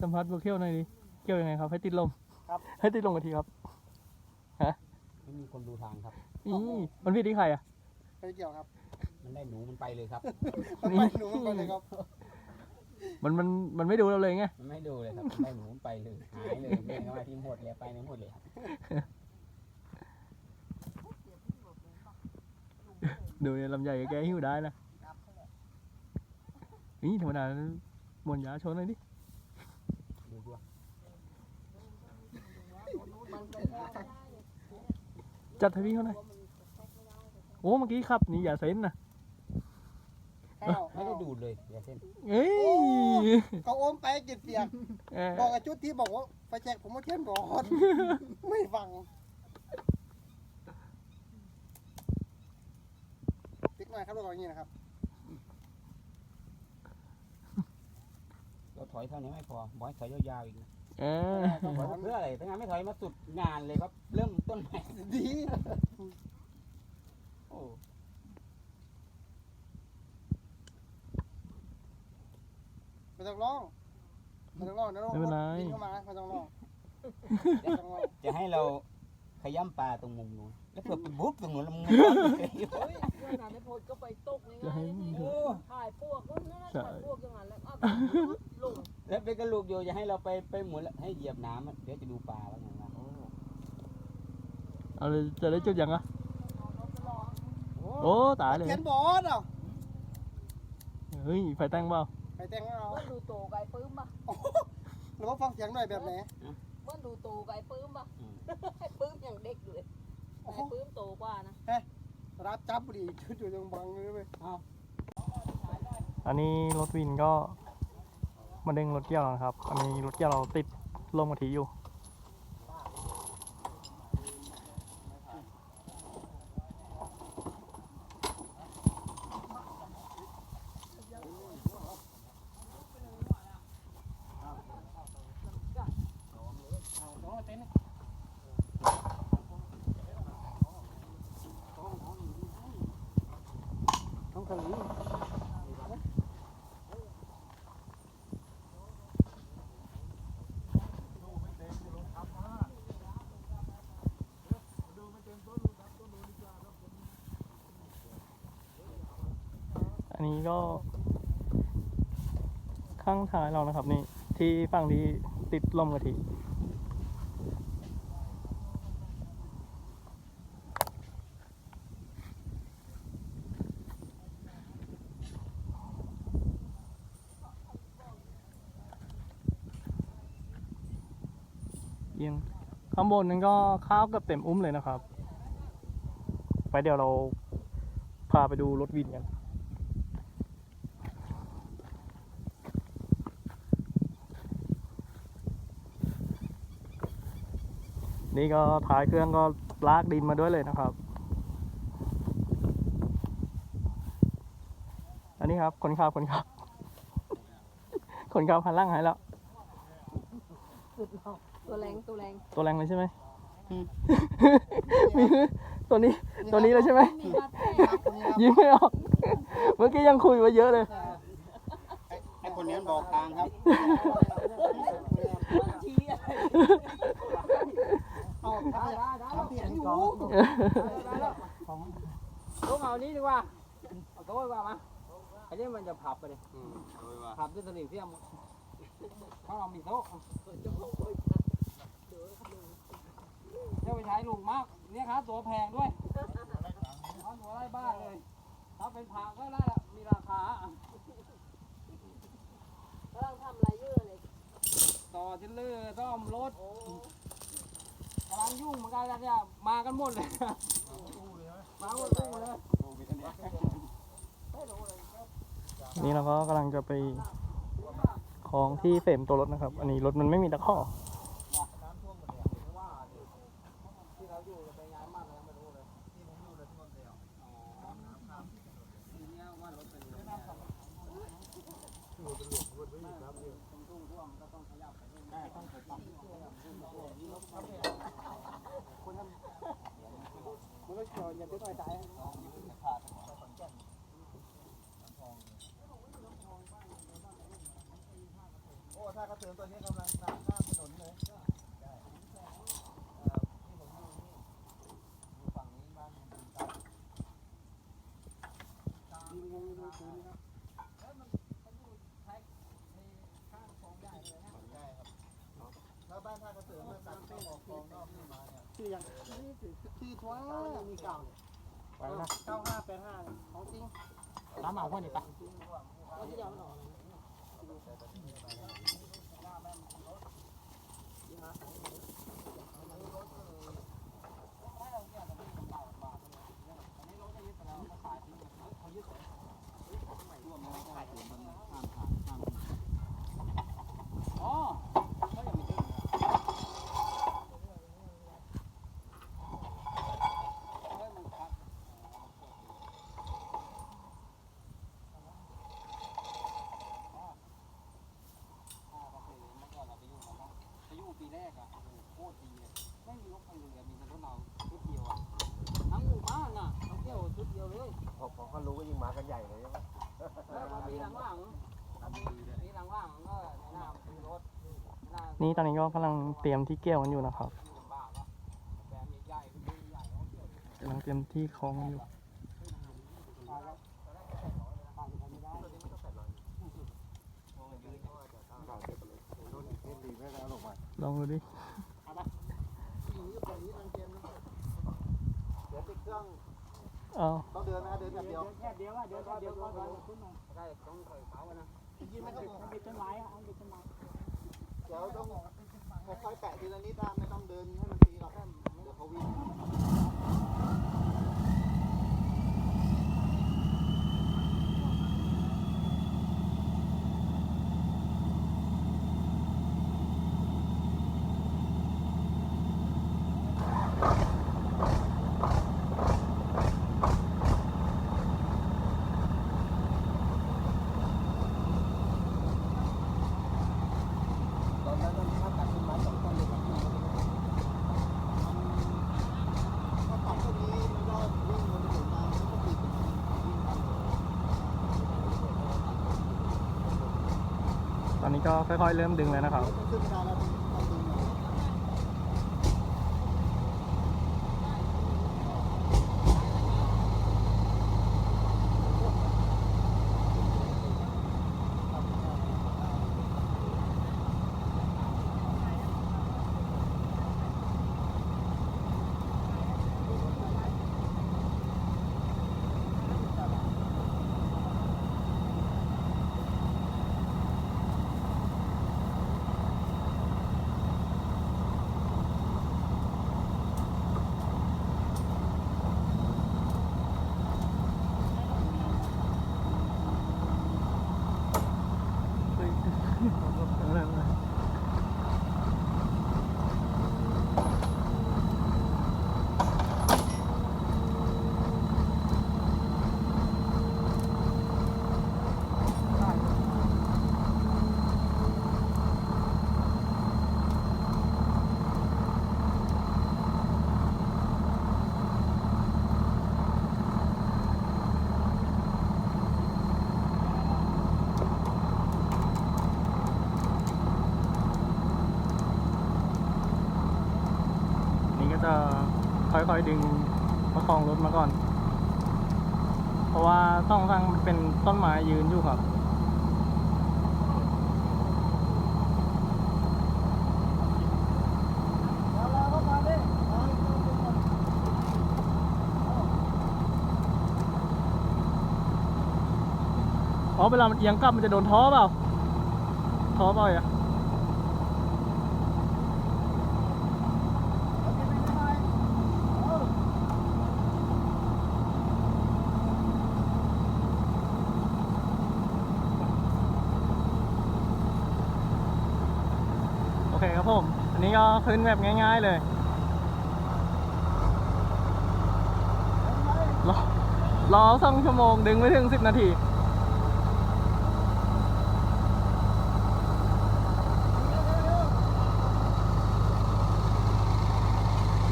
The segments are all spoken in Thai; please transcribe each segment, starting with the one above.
สัมภาษณ์พวกเขี้ยวหน่อยดิเขี้ยวยังไงครับ ให้ติดลมครับ ให้ติดลมกันทีครับไม่มีคนดูทางครับนี่มันพี่ที่ใครอะไม่เกี่ยวครับมันได้หนูมันไปเลยครับ มันไปหนูมันไปเลยครับ มันมันมันไม่ดูเราเลยไงมันไม่ดูเลยครับมันได้หนูมันไปเลยหายเลยเดินเข้ามาที่หมดเลยไปในหมดเลยครับดูเนี่ยลำใหญ่กับแกหิ้วได้นะนี่ธรรมดามวนยาโชว์หน่อยดิดูด้วย จัดให้พี่เขาหน่อยโอ้เมื่อกี้ขับนี่อย่าเซ็นนะอ้าวไม่ได้ดูดเลยอย่าเส้นเอ้ยเขาโอมไปกินเปียกเออบอกไอ้จุดที่บอกว่าไปแจกผมมาเทียนก่อนไม่ฟังติ๊กหน่อยครับแล้วก็อย่างนี้นะครับ เราถอยเท่านี้ไม่พอบอยถอยยาวๆอีกนะ เออต้องถบออยกเพื่ออะไรถ้างั้นไม่ถอยมาสุดงานเลยครับ เริ่มต้นใหม่ดีโอ้ไม่ต้องร้องไม่ต้องร้องนะร้องไม่เป็นไร วิ่งเข้ามาไม่ต้องร้องไม่ต้องร้องจะให้เราขย้ำปลาตรงมุมนู้นแล้วเผื่อไปบุ๊บตรงนู้นแล้วมึงไม่ได้เลยเฮ้ยเรื่องนั้นไอ้พดก็ไปตกในจะงานให้นี่โอ้ถ่ายพวกก็นั่นนะใช่ถ่ายพวกอย่างนั้นแล้วอ้าวลง แล้วเป็นกระลูกโยจะให้เราไปไปหมุนแล้วให้เหยียบน้ำอะเดี๋ยวจะดูปลาว่าไงวะเอาเลยจะได้จุดยังอะโอ้โอ้ตายเลยเทียนบอสอะเฮ้ยไฟแต่งเปล่าไปแต่งเอาเมื่อดูโตไก่ปื้มป่ะหรือว่าฟังเสียงหน่อยแบบไหนเมื่อดูโตไก่ปื้มป่ะอืมไอ้ปื้มอย่างเด็กอยู่เลยไอ้ปื้มโตกว่านะรับจับบุหรี่ชุดอยู่ตรงบังเลยเว้ยอันนี้รถวินก็ มาดึงรถเกี่ยวแล้วนะครับ อันนี้รถเกี่ยวเราติดลมกะทิอยู่ต้องทะลุอันนี้ ก็ข้างท้ายเรานะครับนี่ที่ฝั่งที่ติดลมกะทิเอียงข้างบนนั้นก็ข้าวกับเต็มอุ้มเลยนะครับ ไปเดี๋ยวเราพาไปดูรถวินกัน นี่ก็ท้ายเครื่องก็ลากดินมาด้วยเลยนะครับ อันนี้ครับคนขับคนขับคนขับหันหล่างหายแล้ว ตัวแรงตัวแรงตัวแรงเลยใช่ไหมมีตัวนี้ตัวนี้เลยใช่ไหมมีบาดแผลยิ้มไม่ออก เมื่อกี้ยังคุยมาเยอะเลยไอ้คนนี้มันบอกทางครับ ชี้อะไรเอาทำได้ได้เสียงอยู่ลูกเอานี้ดีกว่าเอาโต๊ะดีกว่ามาอันนี้มันจะพับไปเลยพับด้วยสนิมเสียมถ้าเรามีโต๊ะเดี๋ยวไปใช้ลุงมาก เนี่ยครับตัวแพงด้วยเอาหัวไร่บ้านเลย ถ้าเป็นผักก็ได้ละมีราคากำลังทำอะไรเยอะเลย ต่อเทเลอร์ซ่อมรถำลังยุ่งเหมือนกันนเนี่ยมากันหมดเลยมาหมดเลยนี่เราก็กำลังจะไปของที่เฟรมตัวรถนะครับ อันนี้รถมันไม่มีตะข้อต้องขยับต้องไปปรับ มัน ก็เกี่ยวอย่าไปต่อยตายโอ้ถ้ากระเทือนตัวนี้กำลังตามข้ามถนนเลยได้เอ่อที่ผมอยู่นี่อยู่ฝั่งนี้บ้านผมอยู่ตามยิงยังไม่รู้ปืนครับ เอ้ยมันมันอยู่ท้ายในข้างคลองใหญ่เลยนะ ใช่ครับแล้วบ้านท่ากระเทือนเมื่อตัดเข้าออกคลองนอกนี่มาเนี่ย ชื่อยังชื่อทัว เก่าไปนะเก้าห้าแปดห้าของจริงน้ำเอาคนนี้ไปเราจะยอมหนออ๋อก็ยังไม่ถึงเฮ้ยมันพักอ่าก็คือเมื่อก่อนเราไปอยู่มันนะไปอยู่ปีแรกอะโอ้โหโคตรดีเลยไม่มีรถไฟเรือมีแต่รถเราชุดเดียวอะทั้งหมู่บ้านน่ะทั้งเที่ยวชุดเดียวเลย พอพอเขารู้ก็ยิง มากันใหญ่เลยใช่ไหมแล้วมาปีหลังๆปีหลังๆก็แนะนำซื้อรถแะำนี่ตอนนี้ก็กำลังเตรียมที่เกี่ยวกันอยู่นะครับอยู่ลำบากอะแบรนด์ใหญ่ๆรุ่นใหญ่ๆเขาเกี่ยวกำลังเตรียมที่คล้องกันอยู่ดีไม่ได้เอาลงมาลองดูดิเดี๋ยวติดเครื่อง เอาต้องเดินนะเดินแบบเดียวแค่เดียวอะเดี๋ยวเดี๋ยวก่อนขึ้นมาได้ต้องเคยเขาอะนะยิงมันติดมันติดต้นไม้อะมันติดต้นไม้เดี๋ยวต้องค่อยๆแปะทีละนิดนะไม่ต้องเดินให้มันตีหรอกเดี๋ยวเขาวิ่ง ตอนนั้นมันถ้าตัดต้นไม้สองต้นเลยครับมันถ้าตัดต้นนี้มันก็วิ่งบนถนนมามันก็ติดวิ่งตามถนน ต อนนี้ก็ค่อยๆเริ่มดึงแล้วนะครับ ก็จะค่อยๆดึงประคองรถมาก่อน เพราะว่าต้องทางมันเป็นต้นไม้ยืนอยู่ครับแล้วเราก็มาดิเอาอีกต้นหนึ่งก่อนอ๋อเวลามันเอียงกลับมันจะโดนท้อเปล่าท้อเปล่าอะ เอากินไปได้ไหมเออ โอเคครับผม อันนี้ก็ขึ้นแบบง่ายๆเลยรอรอสองชั่วโมงดึงไม่ถึงสิบนาที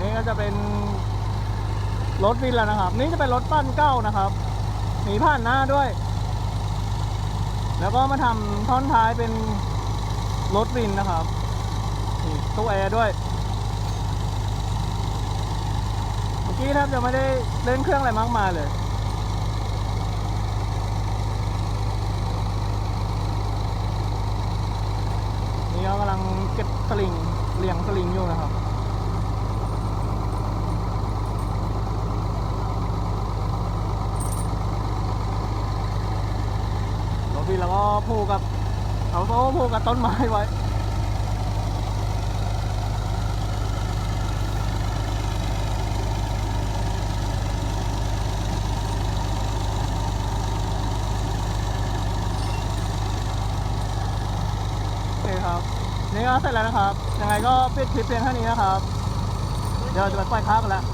นี่ก็จะเป็นรถวินแล้วนะครับ นี่จะเป็นรถปั้นเก้านะครับมีผ่านหน้าด้วย แล้วก็มาทำท่อนท้ายเป็นรถวินนะครับ ตู้แอร์ด้วย เมื่อกี้แทบจะไม่ได้เล่นเครื่องอะไรมากมายเลยนี่ก็กำลังเก็บสลิงเลียงสลิงอยู่นะครับรถวินแล้วก็ผูกกับเอาโซ่ผูกกับต้นไม้ไว้ โอเคครับ นี่ก็เสร็จแล้วนะครับ ยังไงก็ปิดคลิปเพียงเท่านี้นะครับ เดี๋ยวจะไปปล่อยข้าวกันแล้ว